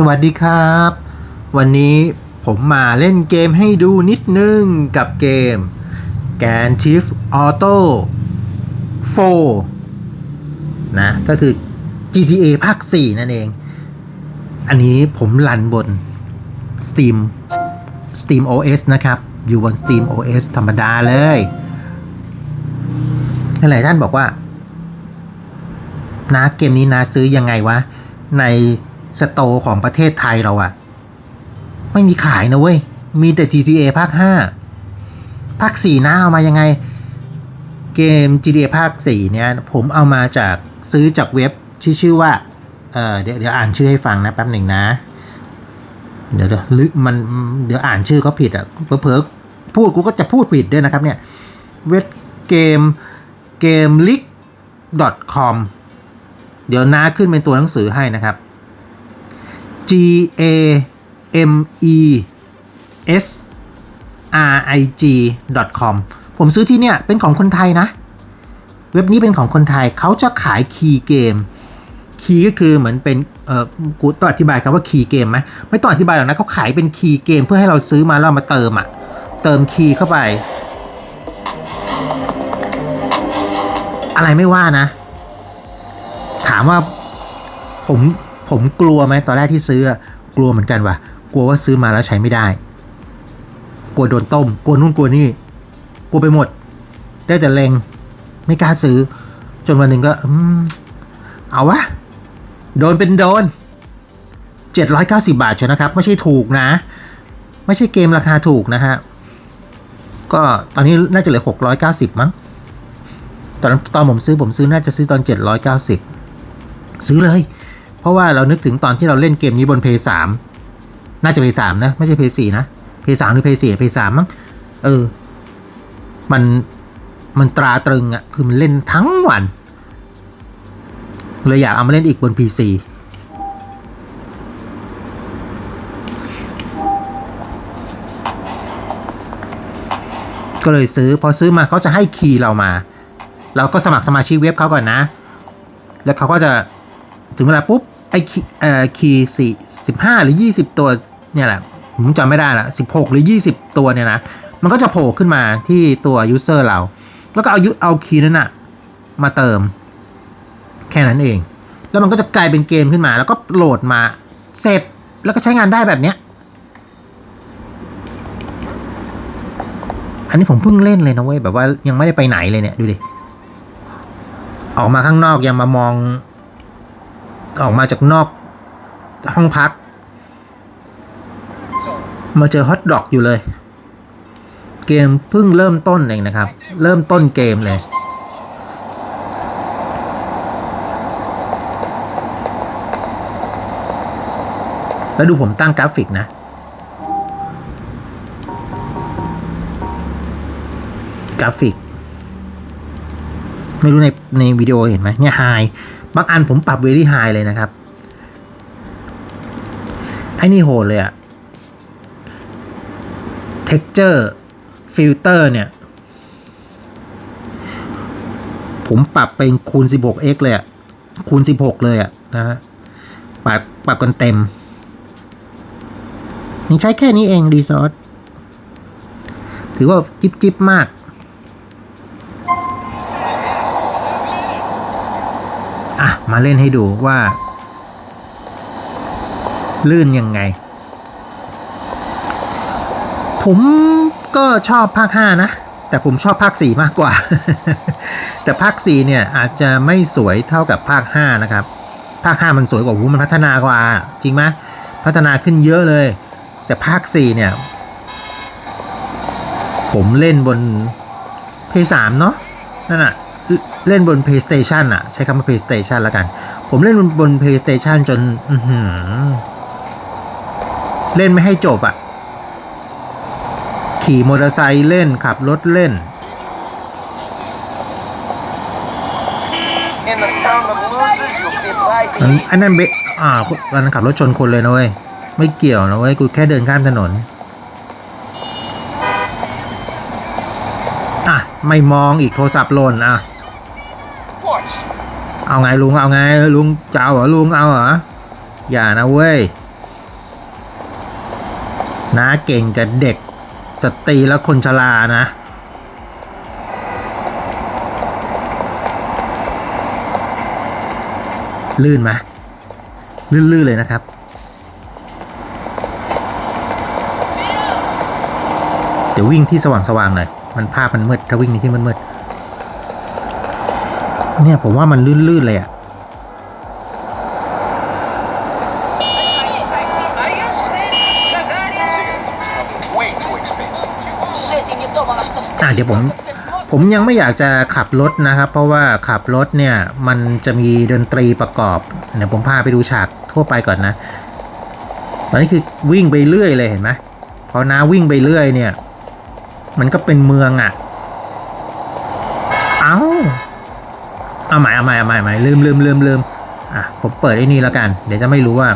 สวัสดีครับ วันนี้ผมมาเล่นเกมให้ดูนิดนึงกับเกม g a n t i f Auto 4 นะ ก็คือ GTA ภาค 4 นั่นเอง อันนี้ผมรันบน Steam Steam OS นะครับ อยู่บน Steam OS ธรรมดาเลยหลายท่านบอกว่านะเกมนี้นะซื้อยังไงวะ ใน สโตของประเทศไทยเราอะไม่มีขายนะเว้ย มีแต่ GTA ภาค 5 ภาค4นะเอามายังไง เกม GTA ภาค 4 เนี่ย ผมเอามาจากซื้อจากเว็บที่ชื่อว่าเออเดี๋ยวเดี๋ยวอ่านชื่อให้ฟังนะแป๊บหนึ่งนะ เดี๋ยวเดี๋ยวหรือมันเดี๋ยวอ่านชื่อเขาผิดอะเผลอพูดกูก็จะพูดผิดด้วยนะครับเนี่ยเว็บเกมเกมลิก .com เดี๋ยวน้าขึ้นเป็นตัวหนังสือให้นะครับ G A M E S R I G com ผมซื้อที่เนี่ยเป็นของคนไทยนะ เว็บนี้เป็นของคนไทยเขาจะขายคีย์เกม คีย์ก็คือเหมือนเป็นเออกูต้องอธิบายคำว่าคีย์เกมไหมไม่ต้องอธิบายหรอกนะเขาขายเป็นคีย์เกมเพื่อให้เราซื้อมาแล้วมาเติมอะ เติมคีย์เข้าไป อะไรไม่ว่านะ ถามว่าผม ผมกลัวไหมตอนแรกที่ซื้อกลัวเหมือนกันว่ะ กลัวว่าซื้อมาแล้วใช้ไม่ได้ กลัวโดนต้ม กลัวนู่นกลัวนี่ กลัวไปหมด ได้แต่เลงไม่กล้าซื้อ จนวันหนึ่งก็อืมเอาวะ โดนเป็นโดน 790 บาทเชียวนะครับ ไม่ใช่ถูกนะ ไม่ใช่เกมราคาถูกนะฮะ ก็ตอนนี้น่าจะเหลือ 690 มั้ง ตอนตอนผมซื้อผมซื้อน่าจะซื้อตอน 790 ซื้อเลย ราะว่าเรานึกถึงตอนที่เราเล่นเกมนี้บน p 3น่าจะ p 3นะ ไม่ใช่ p 4นะ p 3หรือ p 4 p 3มั้งเออ มันมันตราตรึงอะคือมันเล่นทั้งวัน เลยอยากเอามาเล่นอีกบน PC ก็เลยซื้อพอซื้อมาเขาจะให้คีย์เรามา เราก็สมัครสมาชิกเว็บเขาก่อนนะ แล้วเขาก็จะ ถึงเวลาปุ๊บไอ้คีเอ่อคีสี่สิบห้าหรือยี่สิบตัวเนี่ยแหละผมจำไม่ได้ละสิบหกหรือยี่สิบตัวเนี่ยนะมันก็จะโผล่ขึ้นมาที่ตัวยูเซอร์เรา แล้วก็เอายุเอาคีย์นั้นอะมาเติม แค่นั้นเอง แล้วมันก็จะกลายเป็นเกมขึ้นมา แล้วก็โหลดมาเสร็จแล้วก็ใช้งานได้แบบเนี้ยอันนี้ผมเพิ่งเล่นเลยนะเว้ยแบบว่ายังไม่ได้ไปไหนเลยเนี่ยดูดิออกมาข้างนอกยังมามอง ออกมาจากนอกห้องพัก มาเจอฮอตดอกอยู่เลย เกมเพิ่งเริ่มต้นเองนะครับ เริ่มต้นเกมเลยแล้วดูผมตั้งกราฟิกนะ กราฟิก ไม่รู้ในในวิดีโอเห็นไหมเนี่ยไฮ บางอันผมปรับเวลี่ไฮเลยนะครับ ไอ้นี่โหดเลยอะ texture filter เนี่ย ผมปรับเป็นคูณ 16x เลยอะคูณ 16 เลยอะนะฮะ ปรับปรับกันเต็มยังใช้แค่นี้เอง รีซอส ถือว่าจิบจิบมาก มาเล่นให้ดูว่า ลื่นยังไง ผมก็ชอบภาค 5 นะ แต่ผมชอบภาค 4 มากกว่า แต่ภาค 4 เนี่ย อาจจะไม่สวยเท่ากับภาค 5 นะครับ ภาค 5 มันสวยกว่าหูมันพัฒนากว่า จริงไหมพัฒนาขึ้นเยอะเลย แต่ภาค 4 เนี่ย ผมเล่นบน PS3 เนาะนั่นอะ เล่นบน PlayStation อะใช้คำว่า PlayStation แล้วกัน ผมเล่นบนบน PlayStation จนเล่นไม่ให้จบอะขี่มอเตอร์ไซค์เล่นขับรถเล่น อันนั้นเบอ่าอันนั้นขับรถชนคนเลยนะเว้ย ไม่เกี่ยวนะเว้ย กูแค่เดินข้ามถนน อะ ไม่มองอีกโทรศัพท์หล่นอะ เอาไงลุงเอาไงลุงจะเอาเหรอลุงเอาเหรออย่านะเว้ยนะเก่งกับเด็กสตรีและคนชรานะ ลื่นไหมลื่นๆเลยนะครับเดี๋ยววิ่งที่สว่างๆหน่อยมันภาพมันมืดถ้าวิ่งในที่มืดๆ เนี่ยผมว่ามันลื่นๆเลยอะอะเดี๋ยวผมผมยังไม่อยากจะขับรถนะครับ เพราะว่าขับรถเนี่ยมันจะมีดนตรีประกอบเดี๋ยวผมพาไปดูฉากทั่วไปก่อนนะ ตอนนี้คือวิ่งไปเรื่อยเลยเห็นไหมพอน้าวิ่งไปเรื่อยเนี่ย มันก็เป็นเมืองอะ่ะ เอาใหม่เอาใหม่เอาใหม่ใหม่ลืมลืมลืมลืมอะผมเปิดไอ้นี่แล้วกัน เดี๋ยวจะไม่รู้ว่า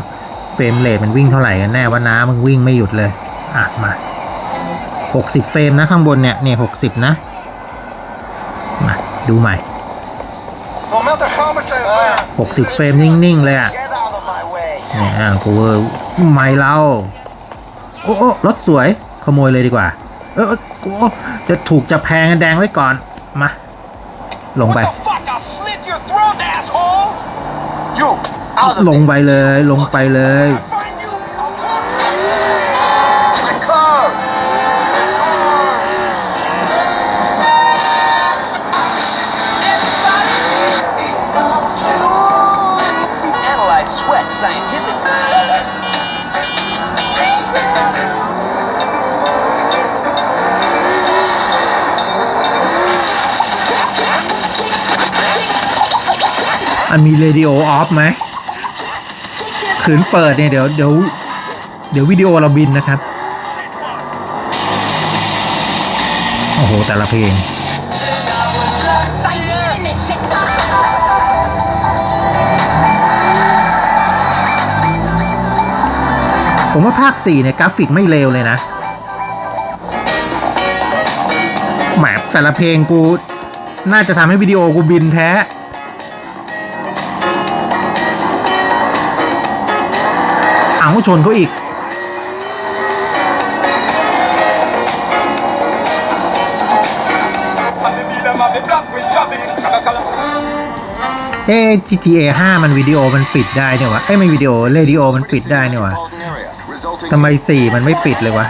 เฟรมเรทมันวิ่งเท่าไหร่กันแน่ว่าน้ามันวิ่งไม่หยุดเลย อะมา 60 เฟรมนะข้างบนเนี่ยเนี่ย60นะ มาดูใหม่ 60 เฟรมนิ่งๆเลยอะเนี่ยอะกูเวอร์ไม่เราโอ้โอ้รถสวยขโมยเลยดีกว่า เออเออกูจะถูกจะแพงแดงไว้ก่อน มา ลงไป What the fuck? I'll slit your throat, asshole! You, out of ลง there. ไปเลย ลงไปเลย อันมีเรดิโอออฟไหมขืนเปิดเนี่ยเดี๋ยวเดี๋ยวเดี๋ยววิดีโอเราบินนะครับ โอ้โห แต่ละเพลงผมว่าภาค 4 เนี่ยกราฟิกไม่เลวเลยนะแมปแต่ละเพลงกู น่าจะทำให้วิดีโอกูบินแท้ อาชนเขาอีก เอ๊ะ GTA 5 มันวิดีโอมันปิดได้เนี่ยวะ เอ้ยไม่วิดีโอเรดิโอมันปิดได้เนี่ยวะทำไม 4 มันไม่ปิดเลยวะ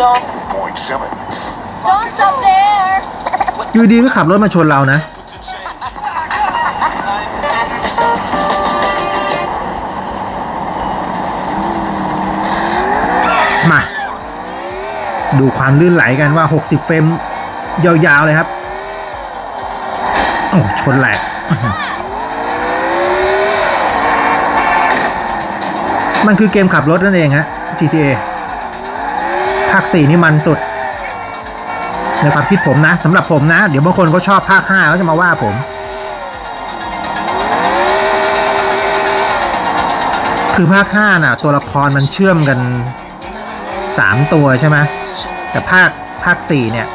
on. Point seven. don't stop there. อยู่ดีก็ขับรถมาชนเรานะ มา ดูความลื่นไหลกันว่า 60 เฟรมยาวๆเลยครับ โอ้ชนแหลก มันคือเกมขับรถนั่นเองฮะ GTA ภาค4นี่มันสุดในความคิดผมนะสำหรับผมนะ เดี๋ยวบางคนเขาชอบภาค5เขาจะมาว่าผมคือภาค5น่ะ ตัวละครมันเชื่อมกัน 3 ตัวใช่ไหมแต่ภาคภาค 4 เนี่ย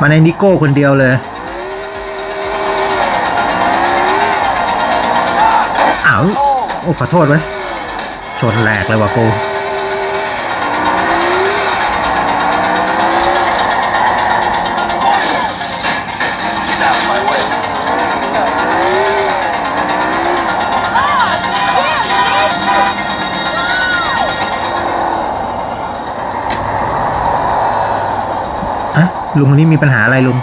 มันในนิโก้คนเดียวเลย อ้าว โอ้ขอโทษไว้ชนแหลกเลยว่ะกู ลุงคนนี้มีปัญหาอะไรลุง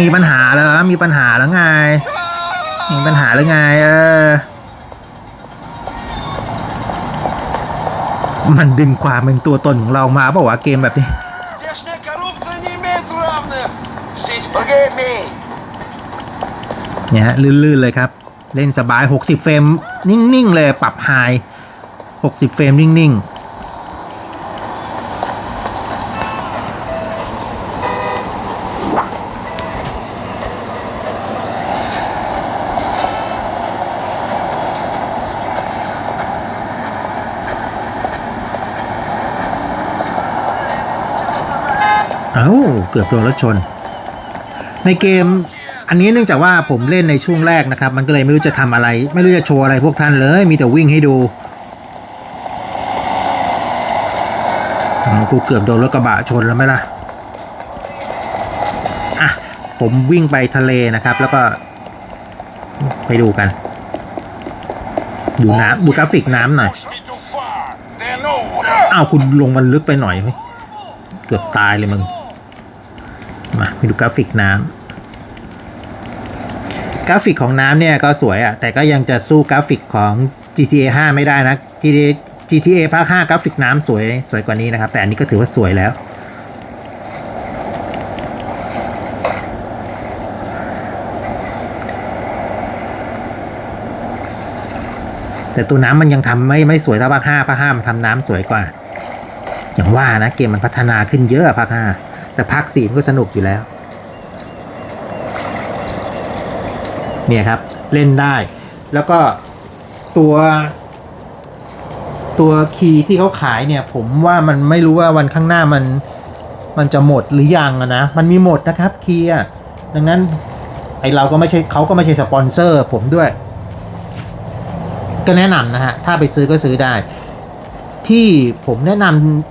มีปัญหาแล้วมีปัญหาแล้วไง มีปัญหาแล้วไง เออ มันดึงความเป็นตัวตนของเรามาเปล่าวะเกมแบบนี้ เนี่ยฮะลื่นๆเลยครับ เล่นสบาย 60 เฟรมนิ่ง ๆ เลยปรับไฮ60 เฟรมนิ่ง ๆ เอ้าเกือบโดนรถชน ในเกมอันนี้เนื่องจากว่าผมเล่นในช่วงแรกนะครับ มันก็เลยไม่รู้จะทำอะไร ไม่รู้จะโชว์อะไรพวกท่านเลย มีแต่วิ่งให้ดูอืมกูเกือบโดนรถกระบะชนแล้วไหมล่ะอะผมวิ่งไปทะเลนะครับ แล้วก็ ไปดูกัน ดูน้ำดูกราฟิกน้ำหน่อยอ้าวคุณลงมันลึกไปหน่อยเฮ้ยเกือบตายเลยมึง มาไปดูกราฟิกน้ำกราฟิกของน้ำเนี่ยก็สวยอะ่ะแต่ก็ยังจะสู้กราฟิกของ GTA 5 ไม่ได้นะ GTA GTA ภาค5กราฟิกน้ำสวยสวยกว่านี้นะครับ แต่อันนี้ก็ถือว่าสวยแล้วแต่ตัวน้ำมันยังทำไม่ไม่สวยเท่าภาคห้าภาคห้ามันทำน้ำสวยกว่า อย่างว่านะเกมมันพัฒนาขึ้นเยอะอะภาคห้า แต่ภาคสี่มันก็สนุกอยู่แล้ว เนี่ยครับเล่นได้ แล้วก็ตัวตัวคีย์ที่เขาขายเนี่ย ผมว่ามันไม่รู้ว่าวันข้างหน้ามันมันจะหมดหรือยังนะ มันมีหมดนะครับคีย์ดังนั้นไอเราก็ไม่ใช่เขาก็ไม่ใช่สปอนเซอร์ ผมด้วย ก็แนะนำนะฮะ ถ้าไปซื้อก็ซื้อได้ ที่ผมแนะน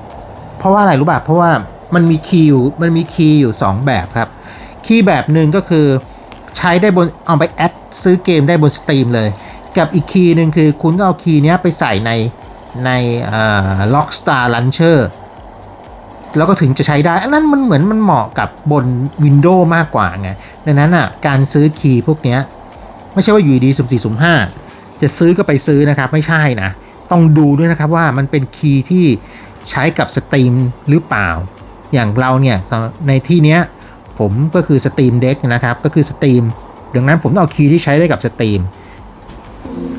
ำเพราะว่าอะไรรู้ป่ะเพราะว่า มันมีคีย์อยู่มันมีคีย์อยู่ 2 แบบครับ คีย์แบบหนึ่งก็คือใช้ได้บนเอาไปแอดซื้อเกมได้บนสตรีมเลย กับอีกคีย์หนึ่งคือคุณก็เอาคีย์นี้ไปใส่ในในล็อกสตาร์ลันเชอร์แล้วก็ถึงจะใช้ได้ อันนั้นมันเหมือนมันเหมาะกับบน Windows มากกว่าไง ดังนั้นอะการซื้อคีย์พวกนี้ไม่ใช่ว่าอยู่ดีสุ่มสี่สุ่มห้าจะซื้อก็ไปซื้อนะครับ ไม่ใช่นะ ต้องดูด้วยนะครับว่ามันเป็นคีย์ที่ใช้กับสตรีมหรือเปล่า อย่างเราเนี่ยในที่เนี้ยผมก็คือสตรีมเด็กนะครับ ก็คือสตรีมดังนั้นผมต้องเอาคีย์ที่ใช้ได้กับสตรีม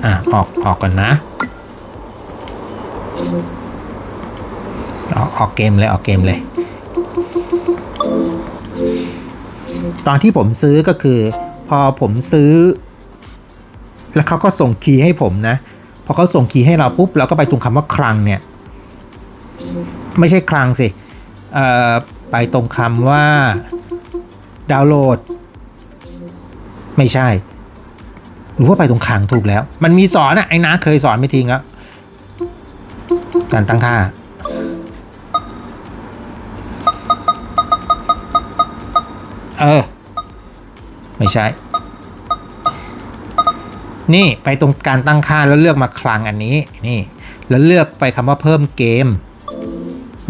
อะออกออกก่อนนะออกออกเกมเลยออกเกมเลย ตอนที่ผมซื้อก็คือ พอผมซื้อ แล้วเขาก็ส่งคีย์ให้ผมนะ พอเขาส่งคีย์ให้เราปุ๊บเราก็ไปตรงคำว่าคลังเนี่ย ไม่ใช่คลังสิเไปตรงคำว่าดาวน์โหลด ไม่ใช่หรือว่าไปตรงคลังถูกแล้ว มันมีสอนอะไอ้นาเคยสอนไม่ทิ้งแล้วการตั้งค่าเออ ไม่ใช่ นี่ไปตรงการตั้งค่าแล้วเลือกมาคลังอันนี้ นี่ แล้วเลือกไปคำว่าเพิ่มเกม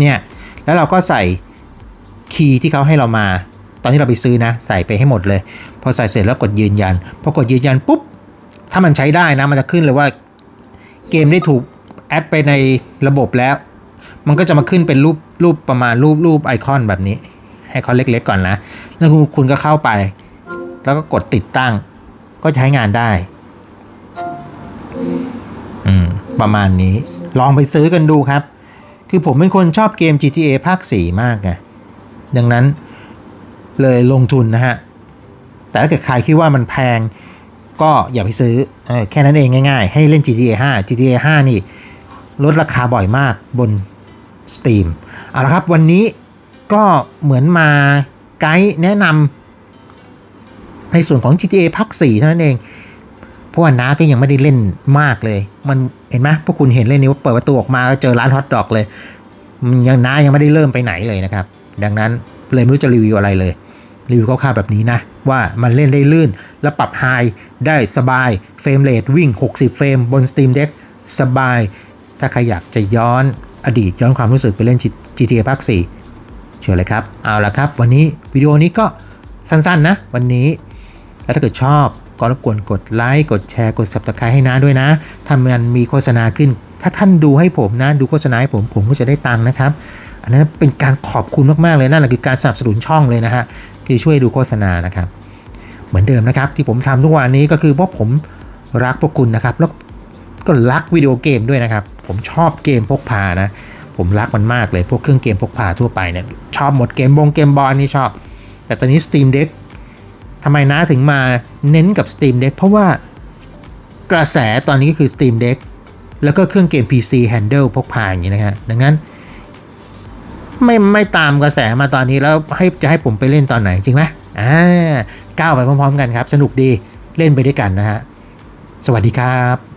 เนี่ย แล้วเราก็ใส่คีย์ที่เขาให้เรามา ตอนที่เราไปซื้อนะ ใส่ไปให้หมดเลย พอใส่เสร็จแล้วกดยืนยัน พอกดยืนยันปุ๊บ ถ้ามันใช้ได้นะ มันจะขึ้นเลยว่าเกมได้ถูกแอดไปในระบบแล้ว มันก็จะมาขึ้นเป็นรูปรูปประมาณรูปรูปไอคอนแบบนี้ ให้เขาเล็กๆก่อนนะ แล้วคุณคุณก็เข้าไป แล้วก็กดติดตั้ง ก็ใช้งานได้ อืม ประมาณนี้ ลองไปซื้อกันดูครับ คือผมเป็นคนชอบเกม GTA ภาค 4 มากไง ดังนั้นเลยลงทุนนะฮะ แต่ถ้าเกิดใครคิดว่ามันแพงก็อย่าไปซื้อออแค่นั้นเองง่ายๆ ให้เล่น GTA 5 GTA 5 นี่ ลดราคาบ่อยมากบน Steam เอาละครับวันนี้ก็เหมือนมาไกด์แนะนำในส่วนของ GTA ภาค 4 เท่านั้นเอง เพราะว่าน้าก็ยังไม่ได้เล่นมากเลย มันเห็นไหมพวกคุณเห็นเล่นนี้ว่าเปิดประตูออกมาก็เจอร้านฮอทดอกเลยมันยังน้ายังไม่ได้เริ่มไปไหนเลยนะครับ ดังนั้นเลยไม่รู้จะรีวิวอะไรเลยรีวิวคร่าวๆแบบนี้นะ ว่ามันเล่นได้ลื่น และปรับไฮได้สบาย เฟรมเรทวิ่ง 60 เฟรมบน Steam Deck สบาย ถ้าใครอยากจะย้อนอดีตย้อนความรู้สึกไปเล่น GTA ภาค 4 เชิญเลยครับ เอาละครับ วันนี้วิดีโอนี้ก็สั้นๆนะ วันนี้ แล้วถ้าเกิดชอบ ก็รบกวนกดไลค์กดแชร์กด subscribe ให้น้าด้วยนะ ถ้ามันมีโฆษณาขึ้น ถ้าท่านดูให้ผมนะดูโฆษณาให้ผมผมก็จะได้ตังค์นะครับ อันนั้นเป็นการขอบคุณมากๆเลยนั่นแหละคือการสนับสนุนช่องเลยนะฮะคือช่วยดูโฆษณานะครับ เหมือนเดิมนะครับ ที่ผมทำทุกวันนี้ก็คือเพราะผมรักพวกคุณนะครับ แล้วก็รักวิดีโอเกมด้วยนะครับ ผมชอบเกมพกพานะ ผมรักมันมากเลยพวกเครื่องเกมพกพาทั่วไปเนี่ยชอบหมดเกมบงเกมบอลนี่ชอบ แต่ตอนนี้ Steam Deck ทำไมน้าถึงมาเน้นกับ Steam Deck เพราะว่ากระแสตอนนี้ก็คือ Steam Deck แล้วก็เครื่องเกม PC Handle พกพาอย่างนี้นะฮะ ดังนั้น ไม่ไม่ตามกระแสมาตอนนี้แล้วให้จะให้ผมไปเล่นตอนไหนจริงไหมอ่าก้าวไปพร้อมๆกันครับ สนุกดีเล่นไปด้วยกันนะฮะ สวัสดีครับ